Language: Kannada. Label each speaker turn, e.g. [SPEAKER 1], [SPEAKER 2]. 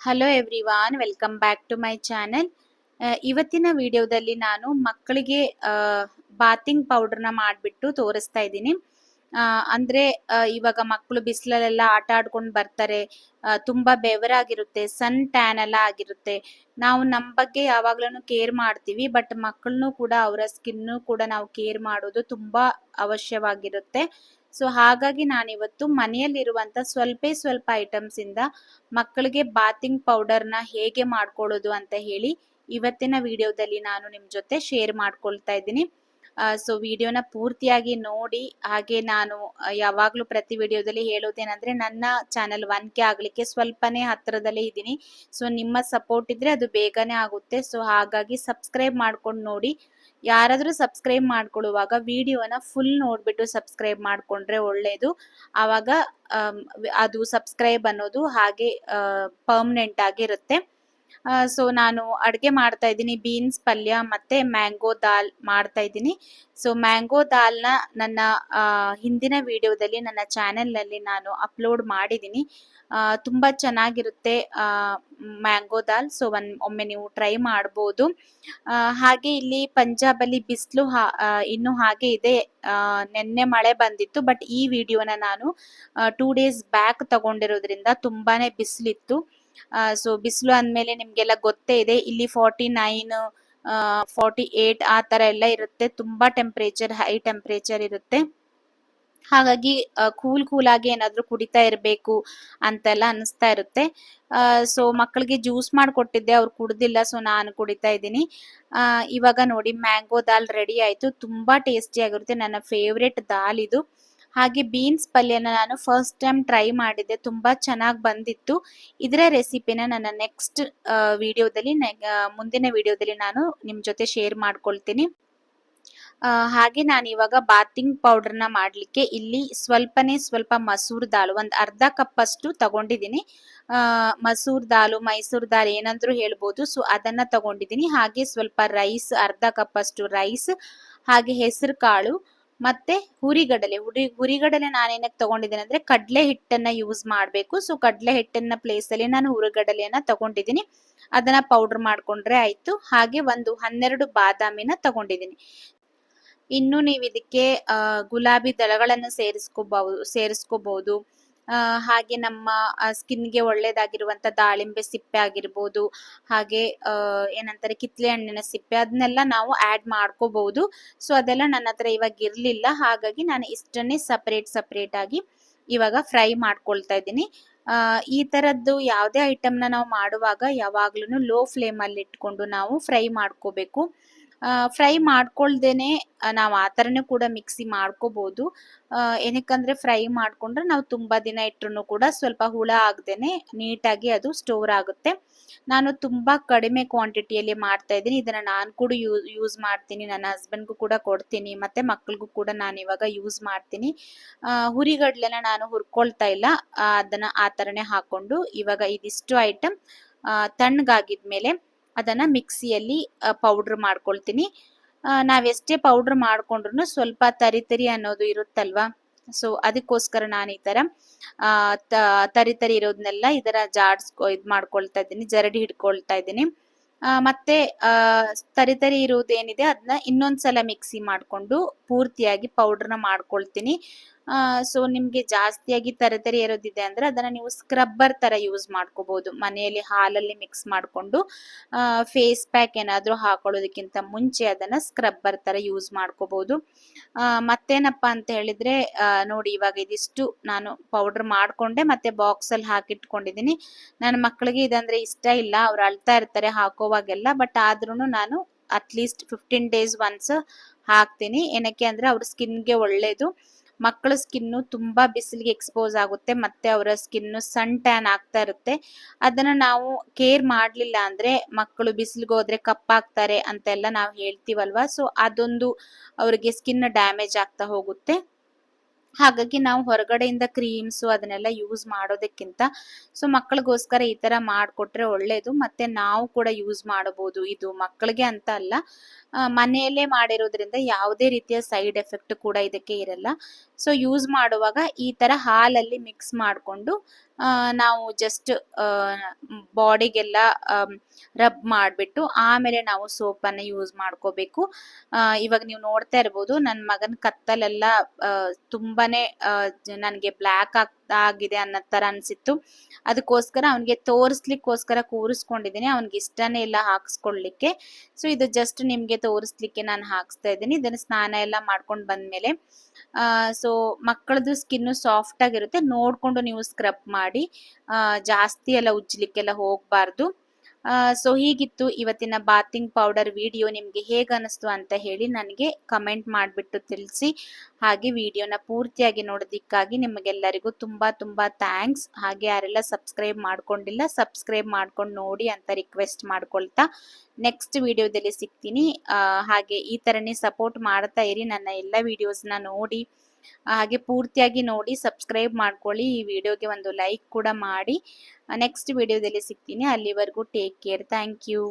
[SPEAKER 1] Hello everyone welcome back to my channel ಇವತ್ತಿನ ವಿಡಿಯೋದಲ್ಲಿ ನಾನು ಮಕ್ಕಳಿಗೆ ಬಾತಿಂಗ್ ಪೌಡರ್ನ ಮಾಡಿಬಿಟ್ಟು ತೋರಿಸ್ತಾ ಇದ್ದೀನಿ. ಅಂದ್ರೆ ಇವಾಗ ಮಕ್ಕಳು ಬಿಸಿಲಲ್ಲೆಲ್ಲ ಆಟ ಆಡ್ಕೊಂಡು ಬರ್ತಾರೆ ತುಂಬಾ ಬೆವರಾಗಿರುತ್ತೆ ಸನ್ ಟ್ಯಾನ್ ಎಲ್ಲ ಆಗಿರುತ್ತೆ. ನಾವು ನಮ್ಮ ಬಗ್ಗೆ ಯಾವಾಗ್ಲೂ ಕೇರ್ ಮಾಡ್ತೀವಿ ಬಟ್ ಮಕ್ಕಳನ್ನು ಕೂಡ, ಅವರ ಸ್ಕಿನ್ನು ಕೂಡ ನಾವು ಕೇರ್ ಮಾಡೋದು ತುಂಬಾ ಅವಶ್ಯವಾಗಿರುತ್ತೆ. ಸೊ ಹಾಗಾಗಿ ನಾನಿವತ್ತು ಮನೆಯಲ್ಲಿರುವಂತ ಸ್ವಲ್ಪ ಸ್ವಲ್ಪ ಐಟಮ್ಸ್ ಇಂದ ಮಕ್ಕಳಿಗೆ ಬಾತಿಂಗ್ ಪೌಡರ್ನ ಹೇಗೆ ಮಾಡ್ಕೊಳ್ಳೋದು ಅಂತ ಹೇಳಿ ಇವತ್ತಿನ ವಿಡಿಯೋದಲ್ಲಿ ನಾನು ನಿಮ್ ಜೊತೆ ಶೇರ್ ಮಾಡ್ಕೊಳ್ತಾ ಇದ್ದೀನಿ. ಸೊ ವಿಡಿಯೋನ ಪೂರ್ತಿಯಾಗಿ ನೋಡಿ, ಹಾಗೆ ನಾನು ಯಾವಾಗಲೂ ಪ್ರತಿ ವಿಡಿಯೋದಲ್ಲಿ ಹೇಳೋದೇನಂದ್ರೆ ನನ್ನ ಚಾನಲ್ ಒನ್ ಕೆ ಆಗ್ಲಿಕ್ಕೆ ಸ್ವಲ್ಪನೇ ಹತ್ರದಲ್ಲೇ ಇದ್ದೀನಿ. ಸೊ ನಿಮ್ಮ ಸಪೋರ್ಟ್ ಇದ್ರೆ ಅದು ಬೇಗನೆ ಆಗುತ್ತೆ. ಸೊ ಹಾಗಾಗಿ ಸಬ್ಸ್ಕ್ರೈಬ್ ಮಾಡ್ಕೊಂಡು ನೋಡಿ. ಯಾರಾದ್ರೂ ಸಬ್ಸ್ಕ್ರೈಬ್ ಮಾಡ್ಕೊಳ್ಳುವಾಗ ವಿಡಿಯೋನ ಫುಲ್ ನೋಡಿಬಿಟ್ಟು ಸಬ್ಸ್ಕ್ರೈಬ್ ಮಾಡಿಕೊಂಡ್ರೆ ಒಳ್ಳೆಯದು ಆವಾಗ ಅದು ಸಬ್ಸ್ಕ್ರೈಬ್ ಅನ್ನೋದು ಹಾಗೆ ಪರ್ಮನೆಂಟ್ ಆಗಿರುತ್ತೆ ಸೊ ನಾನು ಅಡುಗೆ ಮಾಡ್ತಾ ಇದ್ದೀನಿ. ಬೀನ್ಸ್ ಪಲ್ಯ ಮತ್ತೆ ಮ್ಯಾಂಗೋ ದಾಲ್ ಮಾಡ್ತಾ ಇದ್ದೀನಿ. ಸೊ ಮ್ಯಾಂಗೋ ದಾಲ್ನ ನನ್ನ ಆ, ಹಿಂದಿನ ವಿಡಿಯೋದಲ್ಲಿ ನನ್ನ ಚಾನೆಲ್ನಲ್ಲಿ ನಾನು ಅಪ್ಲೋಡ್ ಮಾಡಿದ್ದೀನಿ. ತುಂಬಾ ಚೆನ್ನಾಗಿರುತ್ತೆ ಮ್ಯಾಂಗೋ ದಾಲ್ ಸೊ ಒನ್ ಒಮ್ಮೆ ನೀವು ಟ್ರೈ ಮಾಡ್ಬೋದು. ಹಾಗೆ ಇಲ್ಲಿ ಪಂಜಾಬಲ್ಲಿ ಬಿಸಿಲು ಇನ್ನು ಹಾಗೆ ಇದೆ. ನಿನ್ನೆ ನೆನ್ನೆ ಮಳೆ ಬಂದಿತ್ತು ಬಟ್ ಈ ವಿಡಿಯೋನ ನಾನು ಟೂ ಡೇಸ್ ಬ್ಯಾಕ್ ತಗೊಂಡಿರೋದ್ರಿಂದ ತುಂಬಾನೇ ಬಿಸಿಲಿತ್ತು. ಸೊ ಬಿಸಿಲು ಅಂದಮೇಲೆ ನಿಮ್ಗೆಲ್ಲ ಗೊತ್ತೇ ಇದೆ, ಇಲ್ಲಿ ಫಾರ್ಟಿ ನೈನ್ ಫಾರ್ಟಿ ಏಟ್ ಆ ತರ ಎಲ್ಲ ಇರುತ್ತೆ. ತುಂಬಾ ಟೆಂಪರೇಚರ್ ಹೈ ಟೆಂಪರೇಚರ್ ಇರುತ್ತೆ. ಹಾಗಾಗಿ ಕೂಲ್ ಕೂಲ್ ಆಗಿ ಏನಾದ್ರೂ ಕುಡಿತಾ ಇರಬೇಕು ಅಂತೆಲ್ಲ ಅನಿಸ್ತಾ ಇರುತ್ತೆ. ಸೊ ಮಕ್ಕಳಿಗೆ ಜ್ಯೂಸ್ ಮಾಡಿಕೊಟ್ಟಿದ್ದೆ, ಅವ್ರು ಕುಡ್ದಿಲ್ಲ ಸೊ ನಾನು ಕುಡಿತಾ ಇದ್ದೀನಿ. ಇವಾಗ ನೋಡಿ ಮ್ಯಾಂಗೋ ದಾಲ್ ರೆಡಿ ಆಯ್ತು. ತುಂಬಾ ಟೇಸ್ಟಿ ಆಗಿರುತ್ತೆ. ನನ್ನ ಫೇವ್ರೆಟ್ ದಾಲ್ ಇದು. ಹಾಗೆ ಬೀನ್ಸ್ ಪಲ್ಯನ ನಾನು ಫಸ್ಟ್ ಟೈಮ್ ಟ್ರೈ ಮಾಡಿದ್ದೆ. ತುಂಬಾ ಚೆನ್ನಾಗಿ ಬಂದಿತ್ತು. ಇದರ ರೆಸಿಪಿನ ನನ್ನ ನೆಕ್ಸ್ಟ್ ವಿಡಿಯೋದಲ್ಲಿ ಮುಂದಿನ ವಿಡಿಯೋದಲ್ಲಿ ನಾನು ನಿಮ್ಮ ಜೊತೆ ಶೇರ್ ಮಾಡ್ಕೊಳ್ತೀನಿ. ಹಾಗೆ ನಾನು ಇವಾಗ ಬಾತಿಂಗ್ ಪೌಡರ್ನ ಮಾಡ್ಲಿಕ್ಕೆ ಇಲ್ಲಿ ಸ್ವಲ್ಪನೇ ಸ್ವಲ್ಪ ಮಸೂರ್ ದಾಲು, ಒಂದು ಅರ್ಧ ಕಪ್ ಅಷ್ಟು ತಗೊಂಡಿದ್ದೀನಿ. ಮಸೂರ್ ದಾಲು, ಮೈಸೂರ್ ದಾಲ್ ಏನಂದ್ರೂ ಹೇಳ್ಬೋದು. ಸೊ ಅದನ್ನ ತಗೊಂಡಿದ್ದೀನಿ. ಹಾಗೆ ಸ್ವಲ್ಪ ರೈಸ್ ಅರ್ಧ ಕಪ್ ಅಷ್ಟು ರೈಸ್ ಹಾಗೆ ಹೆಸರು ಕಾಳು ಮತ್ತೆ ಹುರಿಗಡಲೆ. ಹುರಿ, ಹುರಿಗಡಲೆ ನಾನೇನಕ್ಕೆ ತಗೊಂಡಿದ್ದೀನಿ ಅಂದ್ರೆ ಕಡಲೆ ಹಿಟ್ಟನ್ನ ಯೂಸ್ ಮಾಡಬೇಕು. ಸೊ ಕಡಲೆ ಹಿಟ್ಟನ್ನ ಪ್ಲೇಸ್ ಅಲ್ಲಿ ನಾನು ಹುರಿಗಡಲೆಯನ್ನ ತಗೊಂಡಿದ್ದೀನಿ. ಅದನ್ನ ಪೌಡರ್ ಮಾಡ್ಕೊಂಡ್ರೆ ಆಯ್ತು. ಹಾಗೆ ಒಂದು ಹನ್ನೆರಡು ಬಾದಾಮಿನ ತಗೊಂಡಿದ್ದೀನಿ. ಇನ್ನು ನೀವು ಇದಕ್ಕೆ ಗುಲಾಬಿ ದಳಗಳನ್ನು ಸೇರಿಸ್ಕೋಬಹುದು ಸೇರಿಸ್ಕೋಬಹುದು ಹಾಗೆ ನಮ್ಮ ಸ್ಕಿನ್ಗೆ ಒಳ್ಳೇದಾಗಿರುವಂತ ದಾಳಿಂಬೆ ಸಿಪ್ಪೆ ಆಗಿರ್ಬೋದು, ಹಾಗೆ ಏನಂತಾರೆ ಕಿತ್ಲೆ ಹಣ್ಣಿನ ಸಿಪ್ಪೆ ಅದನ್ನೆಲ್ಲ ನಾವು ಆಡ್ ಮಾಡ್ಕೋಬಹುದು ಸೊ ಅದೆಲ್ಲ ನನ್ನ ಹತ್ರ ಇವಾಗ ಇರಲಿಲ್ಲ. ಹಾಗಾಗಿ ನಾನು ಇಷ್ಟನ್ನೇ ಸಪರೇಟ್ ಸಪರೇಟ್ ಆಗಿ ಇವಾಗ ಫ್ರೈ ಮಾಡ್ಕೊಳ್ತಾ ಇದ್ದೀನಿ. ಈ ತರದ್ದು ಯಾವುದೇ ಐಟಮ್ನ ನಾವು ಮಾಡುವಾಗ ಯಾವಾಗ್ಲೂ ಲೋ ಫ್ಲೇಮ್ ಅಲ್ಲಿ ಇಟ್ಕೊಂಡು ನಾವು ಫ್ರೈ ಮಾಡ್ಕೋಬೇಕು. ಫ್ರೈ ಮಾಡ್ಕೊಳ್ದೇನೆ ನಾವು ಆ ಥರನೇ ಕೂಡ ಮಿಕ್ಸಿ ಮಾಡ್ಕೋಬಹುದು ಏನಕ್ಕಂದ್ರೆ ಫ್ರೈ ಮಾಡಿಕೊಂಡ್ರೆ ನಾವು ತುಂಬ ದಿನ ಇಟ್ರು ಕೂಡ ಸ್ವಲ್ಪ ಹುಳ ಆಗದೇನೆ ನೀಟಾಗಿ ಅದು ಸ್ಟೋರ್ ಆಗುತ್ತೆ. ನಾನು ತುಂಬ ಕಡಿಮೆ ಕ್ವಾಂಟಿಟಿಯಲ್ಲಿ ಮಾಡ್ತಾ ಇದ್ದೀನಿ. ಇದನ್ನು ನಾನು ಕೂಡ ಯೂಸ್ ಮಾಡ್ತೀನಿ. ನನ್ನ ಹಸ್ಬೆಂಡ್ಗೂ ಕೂಡ ಕೊಡ್ತೀನಿ. ಮತ್ತೆ ಮಕ್ಕಳಿಗೂ ಕೂಡ ನಾನು ಇವಾಗ ಯೂಸ್ ಮಾಡ್ತೀನಿ. ಹುರಿಗಡಲೆನ ನಾನು ಹುರ್ಕೊಳ್ತಾ ಇಲ್ಲ. ಅದನ್ನು ಆ ಥರನೇ ಹಾಕೊಂಡು ಇವಾಗ ಇದಿಷ್ಟು ಐಟಮ್ ತಣ್ಣಗಾಗಿದ್ಮೇಲೆ ಅದನ್ನ ಮಿಕ್ಸಿಯಲ್ಲಿ ಪೌಡರ್ ಮಾಡ್ಕೊಳ್ತೀನಿ. ನಾವೆಷ್ಟೇ ಪೌಡರ್ ಮಾಡ್ಕೊಂಡ್ರು ಸ್ವಲ್ಪ ತರಿ ತರಿ ಅನ್ನೋದು ಇರುತ್ತಲ್ವಾ? ಸೊ ಅದಕ್ಕೋಸ್ಕರ ನಾನು ಈ ತರ ತರಿ ತರಿ ಇರೋದನ್ನೆಲ್ಲ ಇದರ ಜಾಡ್ಸ್ ಇದು ಮಾಡ್ಕೊಳ್ತಾ ಇದ್ದೀನಿ, ಜರಡಿ ಹಿಡ್ಕೊಳ್ತಾ ಇದ್ದೀನಿ. ಮತ್ತೆ ತರಿ ತರಿ ಇರುವುದೇನಿದೆ ಅದನ್ನ ಇನ್ನೊಂದ್ಸಲ ಮಿಕ್ಸಿ ಮಾಡ್ಕೊಂಡು ಪೂರ್ತಿಯಾಗಿ ಪೌಡರ್ನ ಮಾಡ್ಕೊಳ್ತೀನಿ. ಸೊ ನಿಮ್ಗೆ ಜಾಸ್ತಿಯಾಗಿ ತರತರಿ ತರಿ ಇರೋದಿದೆ ಅಂದ್ರೆ ಅದನ್ನ ನೀವು ಸ್ಕ್ರಬ್ಬರ್ ತರ ಯೂಸ್ ಮಾಡ್ಕೋಬಹುದು ಮನೆಯಲ್ಲಿ ಹಾಲಲ್ಲಿ ಮಿಕ್ಸ್ ಮಾಡ್ಕೊಂಡು ಫೇಸ್ ಪ್ಯಾಕ್ ಏನಾದ್ರೂ ಹಾಕೊಳ್ಳೋದಕ್ಕಿಂತ ಮುಂಚೆ ಅದನ್ನ ಸ್ಕ್ರಬ್ಬರ್ ತರ ಯೂಸ್ ಮಾಡ್ಕೋಬಹುದು ಆ, ಮತ್ತೇನಪ್ಪ ಅಂತ ಹೇಳಿದ್ರೆ ನೋಡಿ ಇವಾಗ ಇದಿಷ್ಟು ನಾನು ಪೌಡರ್ ಮಾಡ್ಕೊಂಡೆ ಮತ್ತೆ ಬಾಕ್ಸ್ ಅಲ್ಲಿ ಹಾಕಿಟ್ಕೊಂಡಿದೀನಿ. ನನ್ನ ಮಕ್ಕಳಿಗೆ ಇದಂದ್ರೆ ಇಷ್ಟ ಇಲ್ಲ ಅವ್ರು ಅಳ್ತಾ ಇರ್ತಾರೆ ಹಾಕೋವಾಗೆಲ್ಲ ಬಟ್ ಆದ್ರೂ ನಾನು ಅಟ್ಲೀಸ್ಟ್ ಫಿಫ್ಟೀನ್ ಡೇಸ್ ಒನ್ಸ್ ಹಾಕ್ತೀನಿ. ಏನಕ್ಕೆ ಅಂದ್ರೆ ಅವ್ರ ಸ್ಕಿನ್ಗೆ ಒಳ್ಳೇದು. ಮಕ್ಕಳ ಸ್ಕಿನ್ನು ತುಂಬಾ ಬಿಸಿಲಿಗೆ ಎಕ್ಸ್ಪೋಸ್ ಆಗುತ್ತೆ, ಮತ್ತೆ ಅವರ ಸ್ಕಿನ್ನು ಸನ್ ಟ್ಯಾನ್ ಆಗ್ತಾ ಇರುತ್ತೆ. ಅದನ್ನ ನಾವು ಕೇರ್ ಮಾಡ್ಲಿಲ್ಲ ಅಂದ್ರೆ ಮಕ್ಕಳು ಬಿಸಿಲಿಗೆ ಹೋದ್ರೆ ಕಪ್ಪಾಗ್ತಾರೆ ಅಂತೆಲ್ಲ ನಾವು ಹೇಳ್ತೀವಲ್ವಾ? ಸೊ ಅದೊಂದು ಅವರಿಗೆ ಸ್ಕಿನ್ ಡ್ಯಾಮೇಜ್ ಆಗ್ತಾ ಹೋಗುತ್ತೆ. ಹಾಗಾಗಿ ನಾವು ಹೊರಗಡೆಯಿಂದ ಕ್ರೀಮ್ಸ್ ಅದನ್ನೆಲ್ಲ ಯೂಸ್ ಮಾಡೋದಕ್ಕಿಂತ ಸೊ ಮಕ್ಕಳಿಗೋಸ್ಕರ ಈ ತರ ಮಾಡಿಕೊಟ್ರೆ ಒಳ್ಳೇದು. ಮತ್ತೆ ನಾವು ಕೂಡ ಯೂಸ್ ಮಾಡಬಹುದು ಇದು ಮಕ್ಕಳಿಗೆ ಅಂತ ಅಲ್ಲ ಮನೆಯಲ್ಲೇ ಮಾಡಿರೋದ್ರಿಂದ ಯಾವುದೇ ರೀತಿಯ ಸೈಡ್ ಎಫೆಕ್ಟ್ ಕೂಡ ಇದಕ್ಕೆ ಇರಲ್ಲ. ಸೊ ಯೂಸ್ ಮಾಡುವಾಗ ಈ ತರ ಹಾಲಲ್ಲಿ ಮಿಕ್ಸ್ ಮಾಡಿಕೊಂಡು ನಾವು ಜಸ್ಟ್ ಬಾಡಿಗೆಲ್ಲ ರಬ್ ಮಾಡಿಬಿಟ್ಟು ಆಮೇಲೆ ನಾವು ಸೋಪನ್ನು ಯೂಸ್ ಮಾಡ್ಕೋಬೇಕು. ಇವಾಗ ನೀವು ನೋಡ್ತಾ ಇರ್ಬೋದು ನನ್ನ ಮಗನ ಕತ್ತಲೆಲ್ಲ ತುಂಬಾನೇ ನನಗೆ ಬ್ಲ್ಯಾಕ್ ಆಗಿದೆ ಅನ್ನೋ ತರ ಅನ್ಸಿತ್ತು. ಅದಕ್ಕೋಸ್ಕರ ಅವನಿಗೆ ತೋರಿಸ್ಲಿಕ್ಕೋಸ್ಕರ ಕೂರಿಸ್ಕೊಂಡಿದ್ದೀನಿ. ಅವನಿಗೆ ಇಷ್ಟನೇ ಇಲ್ಲ ಹಾಕ್ಸ್ಕೊಳ್ಲಿಕ್ಕೆ. ಸೊ ಇದು ಜಸ್ಟ್ ನಿಮ್ಗೆ ತೋರಿಸ್ಲಿಕ್ಕೆ ನಾನು ಹಾಕಿಸ್ತಾ ಇದ್ದೀನಿ. ಇದನ್ನ ಸ್ನಾನ ಎಲ್ಲ ಮಾಡ್ಕೊಂಡು ಬಂದ್ಮೇಲೆ ಸೊ ಮಕ್ಕಳದು ಸ್ಕಿನ್ನು ಸಾಫ್ಟ್ ಆಗಿರುತ್ತೆ. ನೋಡ್ಕೊಂಡು ನೀವು ಸ್ಕ್ರಬ್ ಮಾಡಿ ಆ, ಜಾಸ್ತಿ ಎಲ್ಲ ಉಜ್ಜಲಿಕ್ಕೆಲ್ಲ ಹೋಗ್ಬಾರ್ದು. ಸೊ ಹೀಗಿತ್ತು. ಇವತ್ತಿನ ಬಾತಿಂಗ್ ಪೌಡರ್ ವಿಡಿಯೋ ನಿಮಗೆ ಹೇಗೆ ಅನಿಸ್ತು ಅಂತ ಹೇಳಿ ನನಗೆ ಕಮೆಂಟ್ ಮಾಡಿಬಿಟ್ಟು ತಿಳಿಸಿ. ಹಾಗೆ ವಿಡಿಯೋನ ಪೂರ್ತಿಯಾಗಿ ನೋಡೋದಕ್ಕಾಗಿ ನಿಮಗೆಲ್ಲರಿಗೂ ತುಂಬ ತುಂಬ ಥ್ಯಾಂಕ್ಸ್ ಹಾಗೆ ಯಾರೆಲ್ಲ ಸಬ್ಸ್ಕ್ರೈಬ್ ಮಾಡ್ಕೊಂಡಿಲ್ಲ ಸಬ್ಸ್ಕ್ರೈಬ್ ಮಾಡ್ಕೊಂಡು ನೋಡಿ ಅಂತ ರಿಕ್ವೆಸ್ಟ್ ಮಾಡ್ಕೊಳ್ತಾ ನೆಕ್ಸ್ಟ್ ವಿಡಿಯೋದಲ್ಲಿ ಸಿಗ್ತೀನಿ. ಹಾಗೆ ಈ ಥರನೇ ಸಪೋರ್ಟ್ ಮಾಡ್ತಾ ಇರಿ. ನನ್ನ ಎಲ್ಲ ವಿಡಿಯೋಸ್ನ ನೋಡಿ. ಹಾಗೆ ಪೂರ್ತಿಯಾಗಿ ನೋಡಿ ಸಬ್ಸ್ಕ್ರೈಬ್ ಮಾಡ್ಕೊಳ್ಳಿ. ಈ ವಿಡಿಯೋಗೆ ಒಂದು ಲೈಕ್ ಕೂಡ ಮಾಡಿ. ನೆಕ್ಸ್ಟ್ ವಿಡಿಯೋದಲ್ಲಿ ಸಿಗ್ತೀನಿ. ಅಲ್ಲಿವರೆಗೂ ಟೇಕ್ ಕೇರ್ ಥ್ಯಾಂಕ್ ಯು